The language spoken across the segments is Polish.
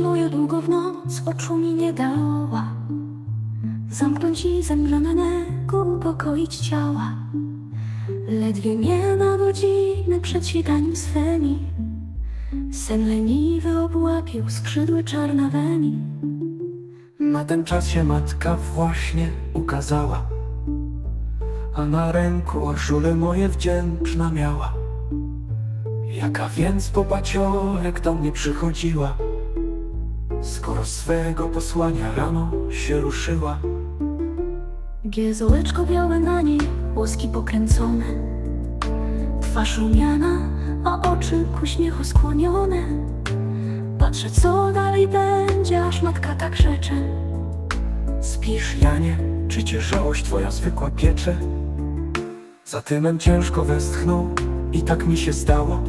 moja długo w noc oczu mi nie dała. Zamknąć i zemdlenego upokoić ciała. Ledwie nie na godziny przed świtaniem swemi. Sen leniwy obłapił skrzydły czarnawymi Na ten czas się matka właśnie ukazała. A na ręku orszule moje wdzięczna miała. Jaka więc po paciorek do mnie przychodziła Skoro swego posłania rano się ruszyła. Giezołeczko białe na niej, łoski pokręcone. Twarz rumiana, a oczy ku śmiechu skłonione Patrzę co dalej będzie, aż matka tak rzecze. Spisz Janie, czy cię żałość twoja zwykła piecze? Za tymem ciężko westchnął i tak mi się zdało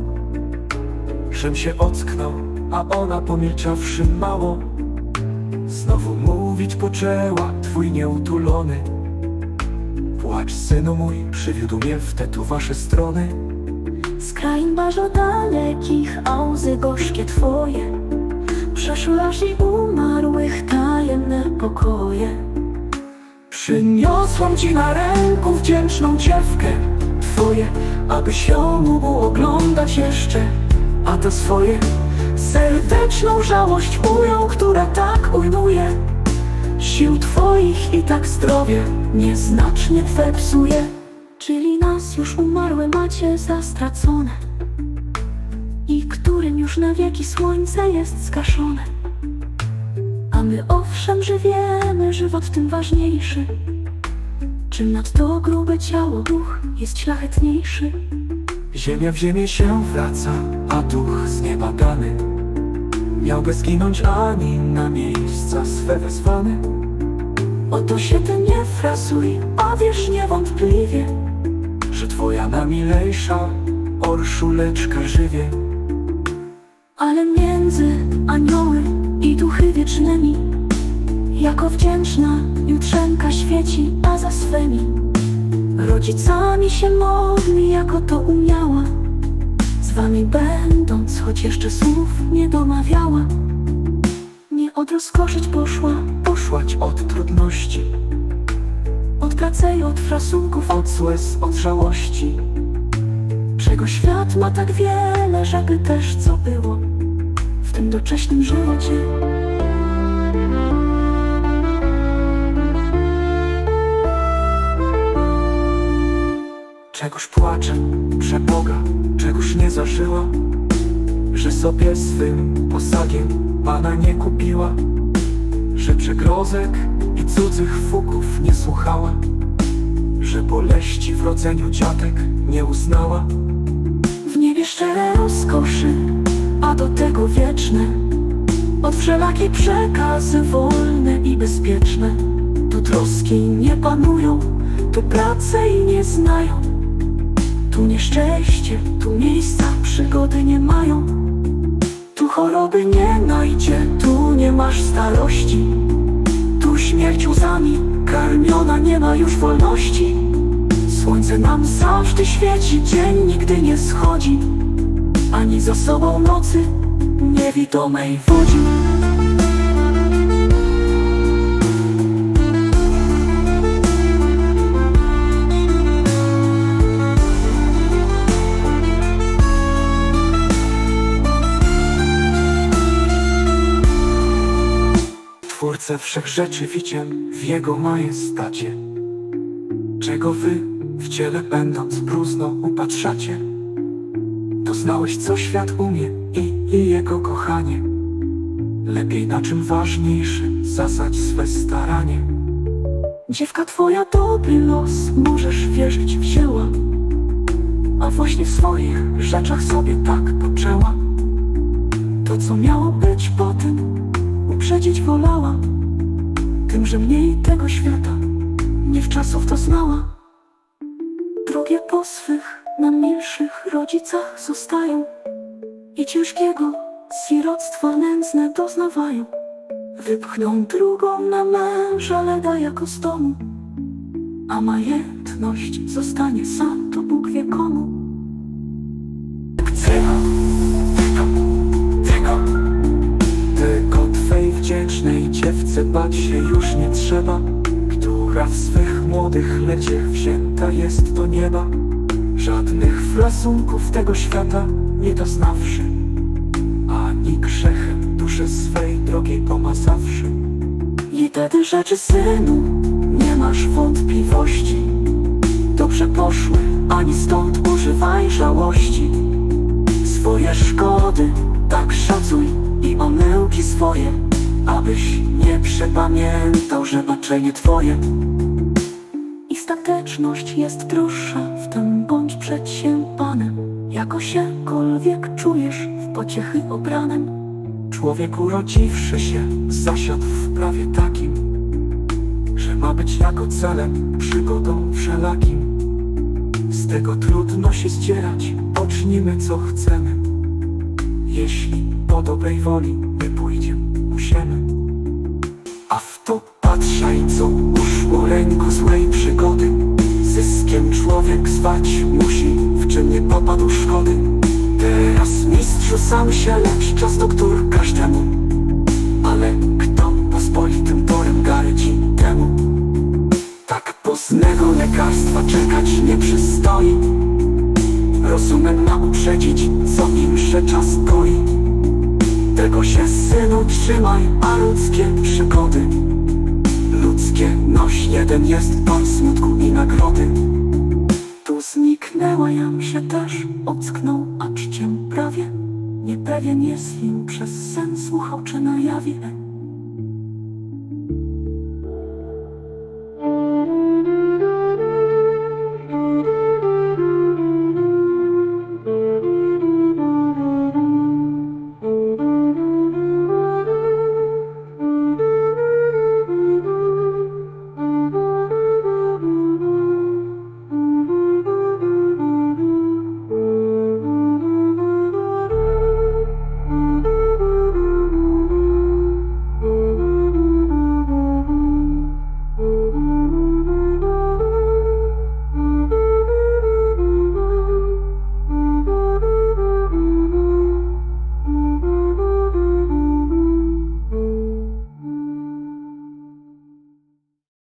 Żem się ocknął, a ona pomilczawszy mało Znowu mówić poczęła twój nieutulony. Płacz synu mój, przywiódł mnie w te tu wasze strony. Z krain bardzo dalekich, a łzy gorzkie twoje. Przeszły aż i umarłych tajemne pokoje. Przyniosłam ci na ręku wdzięczną dziewkę Twoje, abyś ją mógł oglądać jeszcze A to swoje serdeczną żałość ujął, która tak ujmuje. Sił twoich i tak zdrowie nieznacznie twe psuje Czyli nas już umarłe macie za stracone I którym już na wieki słońce jest skaszone A my owszem, że wiemy, żywot tym ważniejszy. Czym nad to grube ciało duch jest szlachetniejszy Ziemia w ziemię się wraca, a duch z nieba dany Miałby zginąć ani na miejsca swe wezwany. Oto się ty nie frasuj, a wiesz niewątpliwie Że twoja namilejsza orszuleczka żywie. Ale między anioły i duchy wiecznymi Jako wdzięczna jutrzenka świeci, a za swymi Rodzicami się modli, jako to umiała. Z wami będąc, choć jeszcze słów nie domawiała. Nie od rozkoszyć poszła, Poszłać od trudności, od pracy i od frasunków od łez, od żałości. Czego świat ma tak wiele, żeby też co było W tym doczesnym żywocie Czegoż płacze, przeboga, czegoż nie zażyła Że sobie swym posagiem Pana nie kupiła Że przegrozek i cudzych fuków nie słuchała Że boleści w rodzeniu dziadek nie uznała. W niebie szczere rozkoszy, a do tego wieczne Od wszelakiej przekazy wolne i bezpieczne. Tu troski nie panują, tu prace i nie znają Tu nieszczęście, tu miejsca przygody nie mają. Tu choroby nie najdzie, tu nie masz starości. Tu śmierć łzami karmiona nie ma już wolności. Słońce nam zawsze świeci, dzień nigdy nie schodzi. Ani za sobą nocy niewidomej wodzi Twórcę wszechrzeczy widziem w Jego majestacie. Czego wy w ciele będąc próżno upatrzacie? Doznałeś co świat umie i, i Jego kochanie. Lepiej na czym ważniejszym zasadź swe staranie. Dziewka twoja dobry los, możesz wierzyć wzięła A właśnie w swoich rzeczach sobie tak poczęła. To co miało być po tym, uprzedzić wolała. Tym, że mniej tego świata, nie w czasów to znała. Drugie po swych, najmilszych rodzicach zostają I ciężkiego siroctwa nędzne doznawają. Wypchną drugą na męża, leda jako z domu A majętność zostanie sam, to Bóg wie komu matce bać się już nie trzeba Która w swych młodych leciech wzięta jest do nieba. Żadnych frasunków tego świata nie doznawszy Ani grzechem duszę swej drogiej pomazawszy. I wtedy rzeczy synu, nie masz wątpliwości. Dobrze poszły, ani stąd używaj żałości. Swoje szkody tak szacuj i omyłki swoje Abyś nie przepamiętał, że baczenie twoje. I stateczność jest droższa, w tym bądź przed się panem Jako siekolwiek czujesz w pociechy obranem. Człowiek urodziwszy się zasiadł w prawie takim Że ma być jako celem przygodą wszelakim. Z tego trudno się zdzierać, pocznijmy co chcemy. Jeśli po dobrej woli A w to patrzaj co uszło ręku złej przygody. Zyskiem człowiek zwać musi, w czym nie popadł szkody. Teraz mistrzu sam się lecz czas doktór każdemu Ale kto pospolitym torem gardzi temu? Tak poznego lekarstwa czekać nie przystoi. Rozumem ma uprzedzić, co im się czas goi Tego się synu trzymaj, a ludzkie przygody. Ludzkie noś jeden jest pan smutku i nagrody. Tu zniknęła jam się też, ocknął, a czciem prawie Niepewien jest im przez sen słuchał czy na jawie